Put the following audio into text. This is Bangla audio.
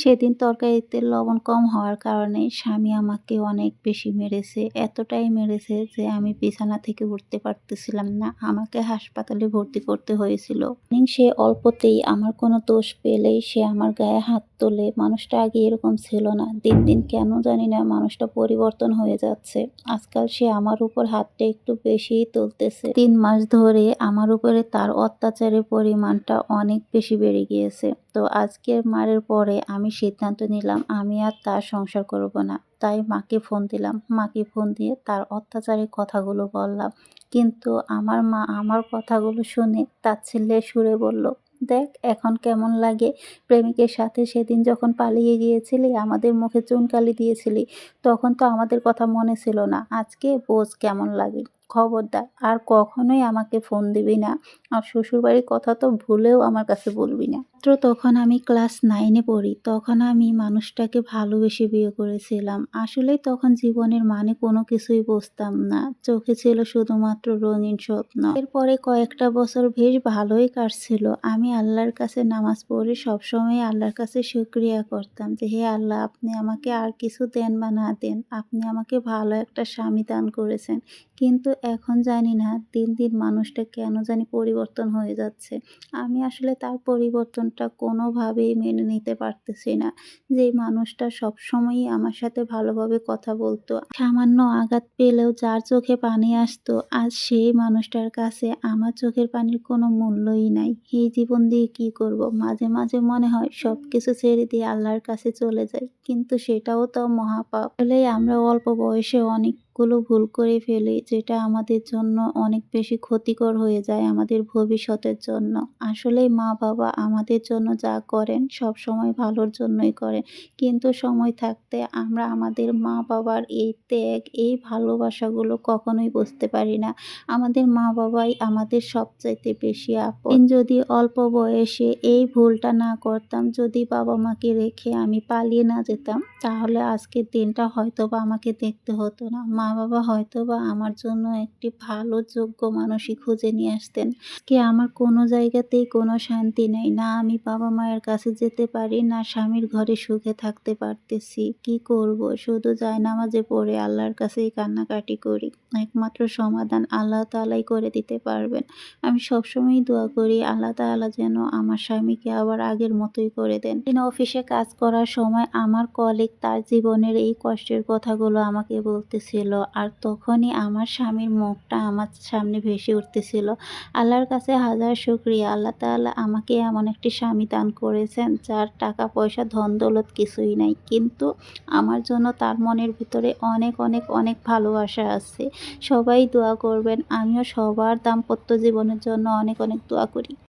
সেদিন তরকারিতে লবণ কম হওয়ার কারণে স্বামী আমাকে অনেক বেশি মেরেছে, এতটাই মেরেছে যে আমি বিছানা থেকে উঠতে পারতেছিলাম না। আমাকে হাসপাতালে ভর্তি করতে হয়েছিল। সে অল্পতেই আমার কোনো দোষ পেলেই সে আমার গায়ে হাত তোলে। মানুষটা আগে এরকম ছিল না। দিন দিন কেন জানি না মানুষটা পরিবর্তন হয়ে যাচ্ছে। আজকাল সে আমার উপর হাতটা একটু বেশিই তুলতেছে। তিন মাস ধরে আমার উপরে তার অত্যাচারের পরিমাণটা অনেক বেশি বেড়ে গিয়েছে। তো আজকের মারের পরে আমি সিদ্ধান্ত নিলাম, আমি আর তার সংসার করব না। তাই মাকে ফোন দিলাম। মাকে ফোন দিয়ে তার অত্যাচারের কথাগুলো বললাম। কিন্তু আমার মা আমার কথাগুলো শুনে তার ছেলে সুরে বলল, দেখ, এখন কেমন লাগে? প্রেমিকের সাথে সেদিন যখন পালিয়ে গিয়েছিলি, আমাদের মুখে চুনকালি দিয়েছিলি, তখন তো আমাদের কথা মনে ছিল না। আজকে বোঝ কেমন লাগে। খবরদার। আর কখনোই আমাকে ফোন দিবি না। আর শ্বশুরবাড়ির কথা তো ভুলেও আমার কাছে বলবি না। মাত্র তখন আমি ক্লাস নাইনে পড়ি, তখন আমি মানুষটাকে ভালোবেসে বিয়ে করেছিলাম। আসলে তখন জীবনের মানে কোনো কিছুই বুঝতাম না। চোখে ছিল শুধুমাত্র রঙিন স্বপ্ন। এরপরে কয়েকটা বছর বেশ ভালোই কাটছিল। আমি আল্লাহর কাছে নামাজ পড়ে সবসময় আল্লাহর কাছে শুক্রিয়া করতাম যে, হে আল্লাহ, আপনি আমাকে আর কিছু দেন বা না দেন। আপনি আমাকে ভালো একটা স্বামী দান করেছেন। কিন্তু এখন জানি না দিন দিন মানুষটা কেন জানি পরিবর্তন হয়ে যাচ্ছে। আমি আসলে তার পরিবর্তনটা কোনোভাবেই মেনে নিতে পারতেছি না। যে মানুষটা সবসময়ই আমার সাথে ভালোভাবে কথা বলতো, সামান্য আঘাত পেলেও যার চোখে পানি আসতো আজ সেই মানুষটার কাছে আমার চোখের পানির কোনো মূল্যই নাই। এই জীবন দিয়ে কি করব? মাঝে মাঝে মনে হয় সব কিছু ছেড়ে দিয়ে আল্লাহর কাছে চলে যাই, কিন্তু সেটাও তো মহাপাপ। আসলে আমরা অল্প বয়সে অনেক গুলো ভুল করে ফেলি, যেটা আমাদের জন্য অনেক বেশি ক্ষতিকর হয়ে যায় আমাদের ভবিষ্যতের জন্য। আসলে মা বাবা আমাদের জন্য যা করেন সব সময় ভালোর জন্যই করেন। কিন্তু সময় থাকতে আমরা আমাদের মা বাবার এই ত্যাগ, এই ভালোবাসাগুলো কখনোই বুঝতে পারি না। আমাদের মা বাবাই আমাদের সবচাইতে বেশি আপন। যদি অল্প বয়সে এই ভুলটা না করতাম, যদি বাবা মাকে রেখে আমি পালিয়ে না যেতাম, তাহলে আজকের দিনটা হয়তো বা আমাকে দেখতে হতো না। মা বাবা হয়তো বা আমার জন্য একটি ভালো, যোগ্য মানুষই খুঁজে নিয়ে আসতেন। কি আমার কোনো জায়গাতেই কোনো শান্তি নেই। না আমি বাবা মায়ের কাছে যেতে পারি, না স্বামীর ঘরে সুখে থাকতে পারতেছি। কি করব? শুধু যায় নামাজে পড়ে আল্লাহর কাছেই কান্নাকাটি করি। একমাত্র সমাধান আল্লাহ তালাই করে দিতে পারবেন। আমি সবসময় দোয়া করি, আল্লাহ তালা যেন আমার স্বামীকে আবার আগের মতোই করে দেন। তিনি অফিসে কাজ করার সময় আমার কলিগ তার জীবনের এই কষ্টের কথাগুলো আমাকে বলতেছিল। আর তখনই আমার স্বামীর মুখটা আমার সামনে ভেসে উঠতেছিল। আল্লাহর কাছে হাজার শুক্রিয়া। আল্লাহ তাআলা আমাকে এমন একটি স্বামী দান করেছেন যার টাকা, পয়সা, ধন, দৌলত কিছুই নাই। কিন্তু আমার জন্য তার মনের ভিতরে অনেক অনেক অনেক ভালোবাসা আছে। সবাই দোয়া করবেন। আমিও সবার দাম্পত্য জীবনের জন্য অনেক অনেক দোয়া করি।